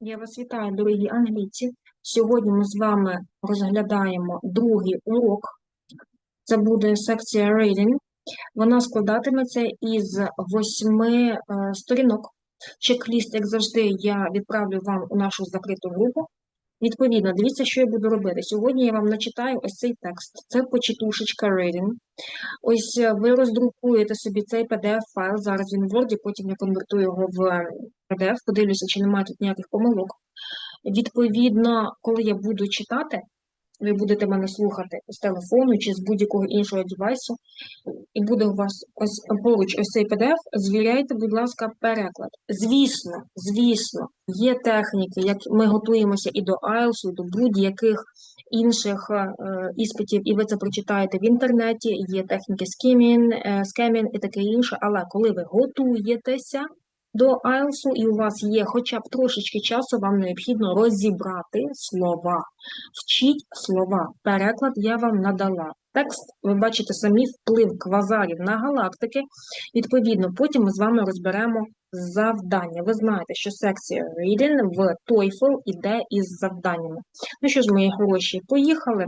Я вас вітаю, дорогі англійці. Сьогодні ми з вами розглядаємо другий урок. Це буде секція reading. Вона складатиметься із восьми е, сторінок. Чек-ліст, як завжди, я відправлю вам у нашу закриту групу. Відповідно, дивіться, що я буду робити. Сьогодні я вам начитаю ось цей текст. Це почитушечка reading. Ось е, ви роздрукуєте собі цей PDF-файл. Зараз він в Word, потім я конвертую його в PDF, подивлюся, чи немає тут ніяких помилок. Відповідно, коли я буду читати, ви будете мене слухати з телефону чи з будь-якого іншого девайсу, і буде у вас ось поруч ось цей PDF, звіряйте, будь ласка, переклад. Звісно, звісно, є техніки, як ми готуємося і до IELTS, і до будь-яких інших е, іспитів, і ви це прочитаєте в інтернеті, є техніки скімін, е, скемін і таке інше, але коли ви готуєтеся, до IELTS, і у вас є хоча б трошечки часу, вам необхідно розібрати слова. Вчіть слова. Переклад я вам надала. Текст, ви бачите самі вплив квазарів на галактики. Відповідно, потім ми з вами розберемо завдання. Ви знаєте, що секція Reading в TOEFL іде із завданнями. Ну що ж, мої хороші, поїхали.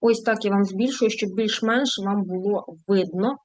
Ось так я вам збільшую, щоб більш-менш вам було видно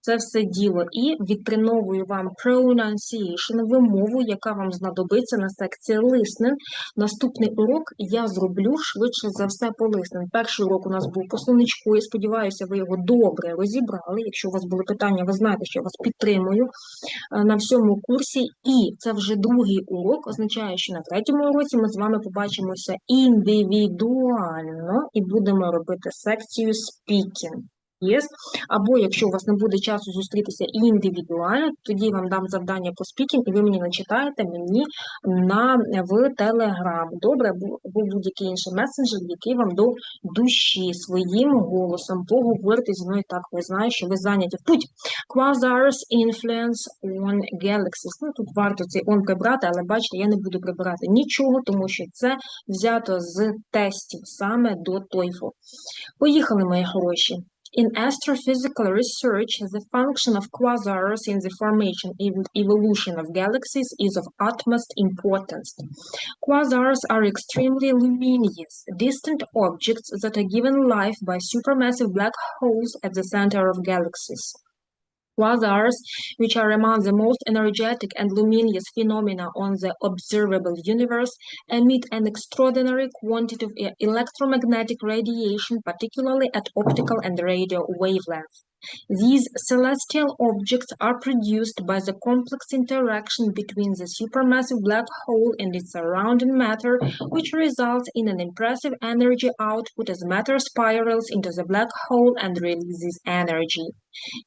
це все діло і відтреновую вам pronunciation, вимову, яка вам знадобиться на секції listening. Наступний урок я зроблю швидше за все по listening. Перший урок у нас був по словничку, я сподіваюся, ви його добре розібрали. Якщо у вас були питання, ви знаєте, що я вас підтримую е, на всьому курсі. І це вже другий урок, означає, що на третьому уроці ми з вами побачимося індивідуально і будемо робити секцію speaking. Yes. Або якщо у вас не буде часу зустрітися індивідуально, тоді вам дам завдання по спікінг, і ви мені начитаєте мені на в Телеграм. Добре, або будь-який інший месенджер, який вам до душі своїм голосом поговорити зі мною так, ви знаєте, що ви зайняті путь. Quasars influence on galaxies. Ну, тут варто цей он прибрати, але бачите, я не буду прибирати нічого, тому що це взято з тестів саме до TOEFL. Поїхали, мої хороші. In astrophysical research, the function of quasars in the formation and evolution of galaxies is of utmost importance. Quasars are extremely luminous, distant objects that are given life by supermassive black holes at the center of galaxies. Quasars, which are among the most energetic and luminous phenomena on the observable universe, emit an extraordinary quantity of electromagnetic radiation, particularly at optical and radio wavelengths. These celestial objects are produced by the complex interaction between the supermassive black hole and its surrounding matter, which results in an impressive energy output as matter spirals into the black hole and releases energy.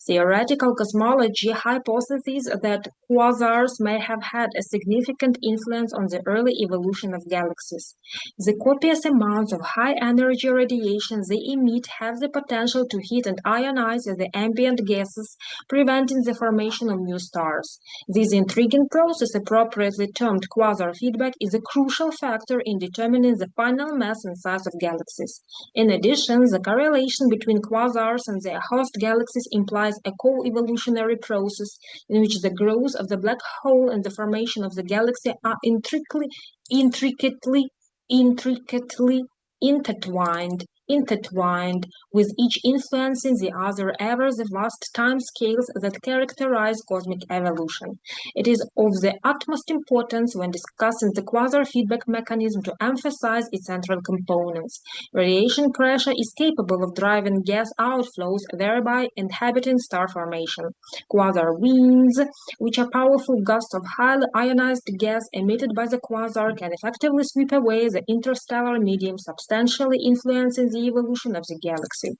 Theoretical cosmology hypothesizes that quasars may have had a significant influence on the early evolution of galaxies. The copious amounts of high-energy radiation they emit have the potential to heat and ionize the ambient gases, preventing the formation of new stars. This intriguing process, appropriately termed quasar feedback, is a crucial factor in determining the final mass and size of galaxies. In addition, the correlation between quasars and their host galaxies implies a co-evolutionary process in which the growth of the black hole and the formation of the galaxy are intricately, intricately, intricately intertwined intertwined, with each influencing the other ever the vast time scales that characterize cosmic evolution. It is of the utmost importance when discussing the quasar feedback mechanism to emphasize its central components. Radiation pressure is capable of driving gas outflows, thereby inhibiting star formation. Quasar winds, which are powerful gusts of highly ionized gas emitted by the quasar, can effectively sweep away the interstellar medium, substantially influencing the evolution of the galaxy.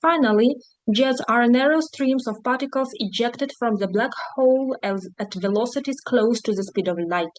Finally, jets are narrow streams of particles ejected from the black hole at velocities close to the speed of light.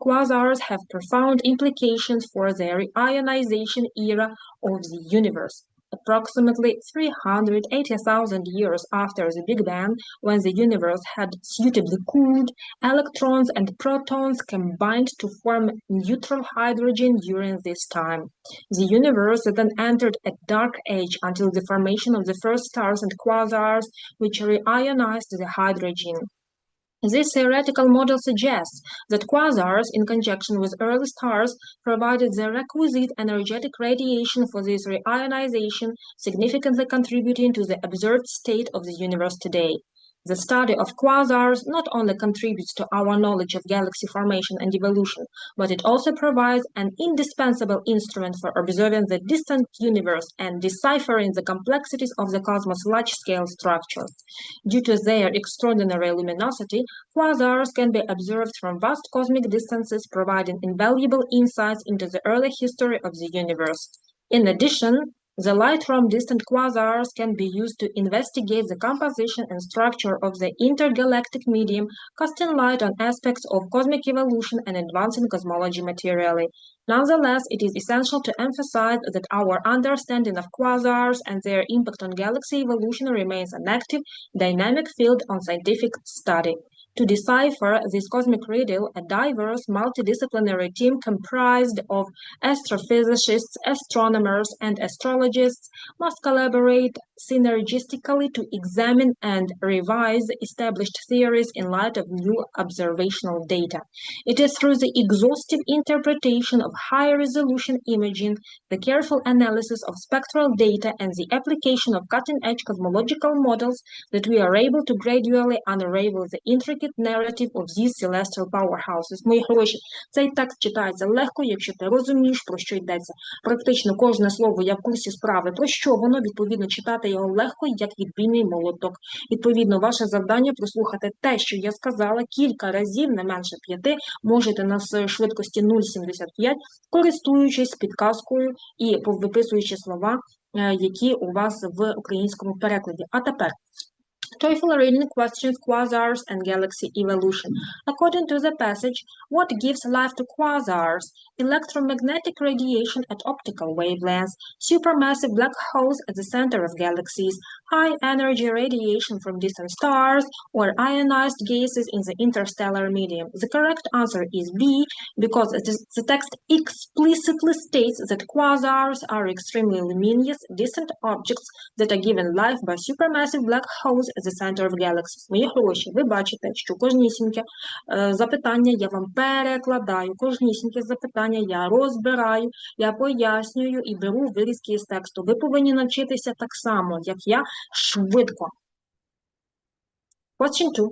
Quasars have profound implications for the ionization era of the universe approximately 380,000 years after the Big Bang, when the universe had suitably cooled, electrons and protons combined to form neutral hydrogen during this time. The universe then entered a dark age until the formation of the first stars and quasars, which reionized the hydrogen. This theoretical model suggests that quasars, in conjunction with early stars, provided the requisite energetic radiation for this reionization, significantly contributing to the observed state of the universe today. The study of quasars not only contributes to our knowledge of galaxy formation and evolution, but it also provides an indispensable instrument for observing the distant universe and deciphering the complexities of the cosmos' large-scale structure. Due to their extraordinary luminosity, quasars can be observed from vast cosmic distances, providing invaluable insights into the early history of the universe. In addition, the light from distant quasars can be used to investigate the composition and structure of the intergalactic medium, casting light on aspects of cosmic evolution and advancing cosmology materially. Nonetheless, it is essential to emphasize that our understanding of quasars and their impact on galaxy evolution remains an active, dynamic field on scientific study. To decipher this cosmic riddle, a diverse multidisciplinary team comprised of astrophysicists, astronomers, and astrologists must collaborate synergistically to examine and revise established theories in light of new observational data. It is through the exhaustive interpretation of high-resolution imaging, the careful analysis of spectral data, and the application of cutting-edge cosmological models that we are able to gradually unravel the intricate narrative of these celestial powerhouses. Мої хороші, цей текст читається легко, якщо ти розумієш, про що йдеться. Практично кожне слово я в курсі справи, про що воно відповідно читати його легко, як відбійний молоток. Відповідно, ваше завдання прослухати те, що я сказала, кілька разів, не менше п'яти, можете на швидкості 0,75, користуючись підказкою і виписуючи слова, які у вас в українському перекладі. А тепер TOEFL reading questions quasars and galaxy evolution. According to the passage, what gives life to quasars? Electromagnetic radiation at optical wavelengths, supermassive black holes at the center of galaxies, high energy radiation from distant stars, or ionized gases in the interstellar medium. The correct answer is B, because the text explicitly states that quasars are extremely luminous, distant objects that are given life by supermassive black holes the Center of Galaxies. Мої гроші, ви бачите, що кожнісіньке запитання я вам перекладаю, кожнісіньке запитання я розбираю, я пояснюю і беру вирізки з тексту. Ви повинні навчитися так само, як я, швидко. Question 2.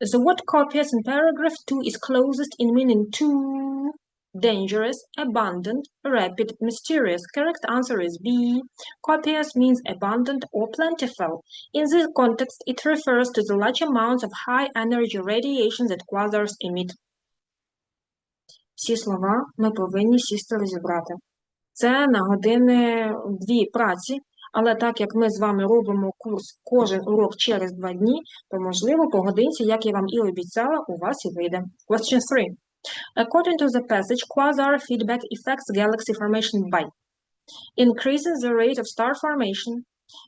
The word copious in paragraph 2 is closest in meaning to dangerous, abundant, rapid, mysterious. Correct answer is B. Copious means abundant or plentiful. In this context, it refers to the large amounts of high energy radiation that quasars emit. Всі слова ми повинні сісти розібрати. Це на години дві праці, але так як ми з вами робимо курс кожен урок через два дні, то можливо по годинці, як я вам і обіцяла, у вас і вийде. Question 3. According to the passage, quasar feedback affects galaxy formation by increasing the rate of star formation,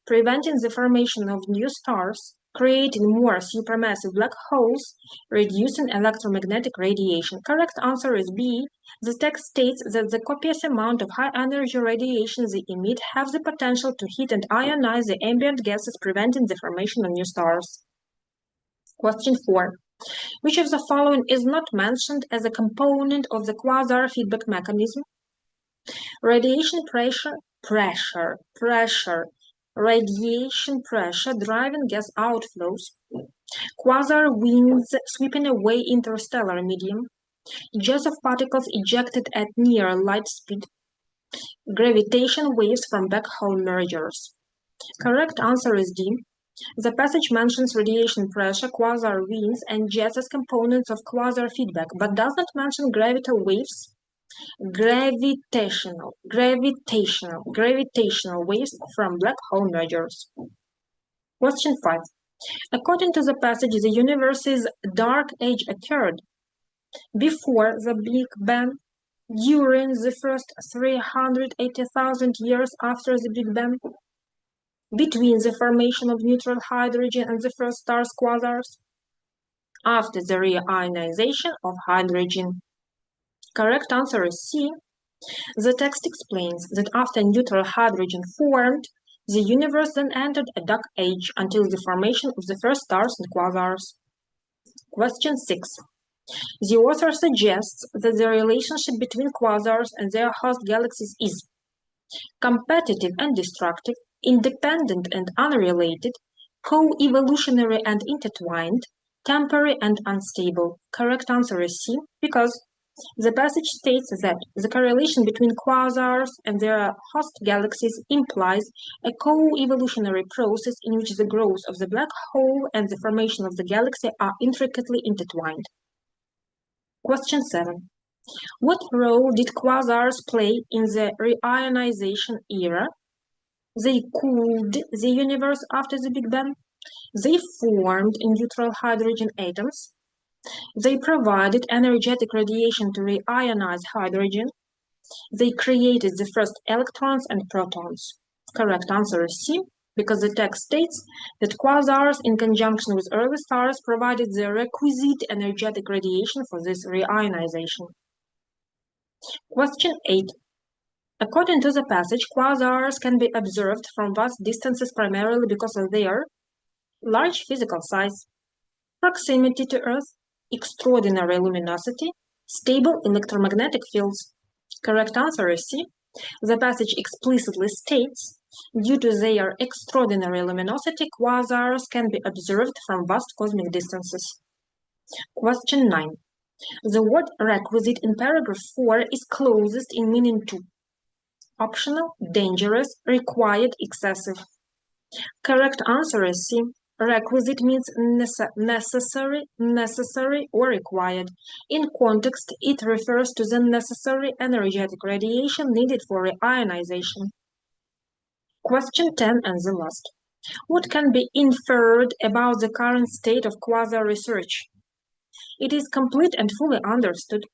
preventing the formation of new stars, creating more supermassive black holes, reducing electromagnetic radiation. Correct answer is B. The text states that the copious amount of high-energy radiation they emit have the potential to heat and ionize the ambient gases, preventing the formation of new stars. Question 4. Which of the following is not mentioned as a component of the quasar feedback mechanism? Radiation pressure, pressure, pressure, radiation pressure driving gas outflows, quasar winds sweeping away interstellar medium, jets of particles ejected at near light speed, gravitation waves from black hole mergers. Correct answer is D. The passage mentions radiation pressure, quasar winds, and jets as components of quasar feedback, but does not mention gravitational waves, gravitational, gravitational, gravitational waves from black hole mergers. Question 5. According to the passage, the universe's dark age occurred before the Big Bang, during the first 380,000 years after the Big Bang, between the formation of neutral hydrogen and the first stars quasars after the reionization of hydrogen. Correct answer is C. The text explains that after neutral hydrogen formed, the universe then entered a dark age until the formation of the first stars and quasars. Question 6. The author suggests that the relationship between quasars and their host galaxies is competitive and destructive, independent and unrelated, co-evolutionary and intertwined, temporary and unstable. Correct answer is C, because the passage states that the correlation between quasars and their host galaxies implies a co-evolutionary process in which the growth of the black hole and the formation of the galaxy are intricately intertwined. Question 7. What role did quasars play in the reionization era? They cooled the universe after the Big Bang. They formed neutral hydrogen atoms. They provided energetic radiation to reionize hydrogen. They created the first electrons and protons. Correct answer is C, because the text states that quasars, in conjunction with early stars, provided the requisite energetic radiation for this reionization. Question 8. According to the passage, quasars can be observed from vast distances primarily because of their large physical size, proximity to Earth, extraordinary luminosity, stable electromagnetic fields. Correct answer is C. The passage explicitly states, due to their extraordinary luminosity, quasars can be observed from vast cosmic distances. Question 9. The word requisite in paragraph 4 is closest in meaning to optional, dangerous, required, excessive. Correct answer is C. Requisite means nece necessary, necessary, or required. In context, it refers to the necessary energetic radiation needed for reionization. Question 10 and the last. What can be inferred about the current state of quasar research? It is complete and fully understood.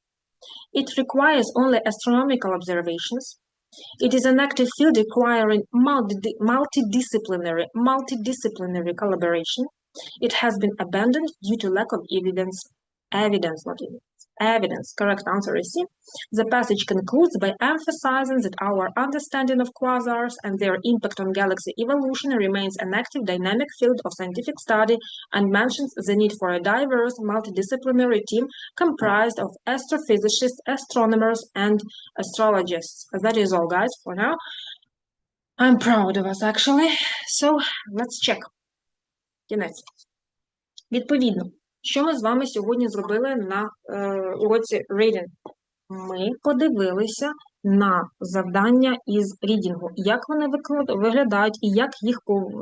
It requires only astronomical observations. It is an active field requiring multi multidisciplinary, multidisciplinary collaboration. It has been abandoned due to lack of evidence. Evidence, not evidence Evidence. Correct answer is C. The passage concludes by emphasizing that our understanding of quasars and their impact on galaxy evolution remains an active dynamic field of scientific study and mentions the need for a diverse multidisciplinary team comprised of astrophysicists, astronomers, and astrologists. That is all, guys, for now. I'm proud of us, actually. So, let's check. Кінець. Відповідно. Що ми з вами сьогодні зробили на е, уроці reading? Ми подивилися на завдання із рідінгу, як вони виглядають і як їх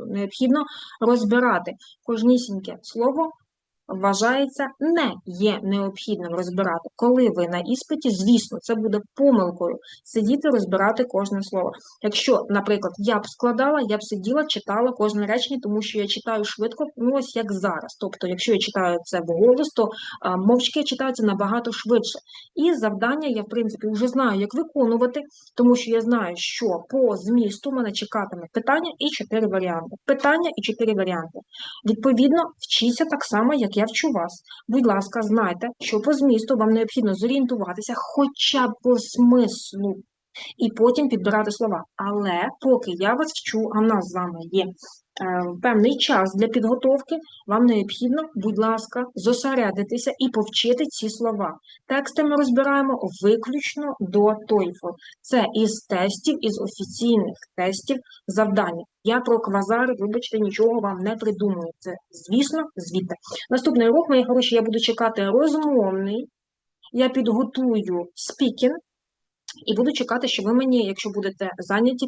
необхідно розбирати. Кожнісіньке слово вважається не є необхідним розбирати. Коли ви на іспиті, звісно, це буде помилкою сидіти, розбирати кожне слово. Якщо, наприклад, я б складала, я б сиділа, читала кожне речення, тому що я читаю швидко, ну ось як зараз. Тобто, якщо я читаю це вголос, то а, мовчки читаються набагато швидше. І завдання я, в принципі, вже знаю, як виконувати, тому що я знаю, що по змісту мене чекатиме питання і чотири варіанти. Питання і чотири варіанти. Відповідно, вчіться так само, як я я вчу вас. Будь ласка, знайте, що по змісту вам необхідно зорієнтуватися хоча б по смислу, і потім підбирати слова. Але поки я вас вчу, а в нас з вами є певний час для підготовки, вам необхідно, будь ласка, зосередитися і повчити ці слова. Тексти ми розбираємо виключно до TOEFL. Це із тестів, із офіційних тестів завдання. Я про квазари, вибачте, нічого вам не придумую. Це, звісно, звідти. Наступний урок, мої хороші, я буду чекати розмовний. Я підготую спікінг і буду чекати, що ви мені, якщо будете зайняті,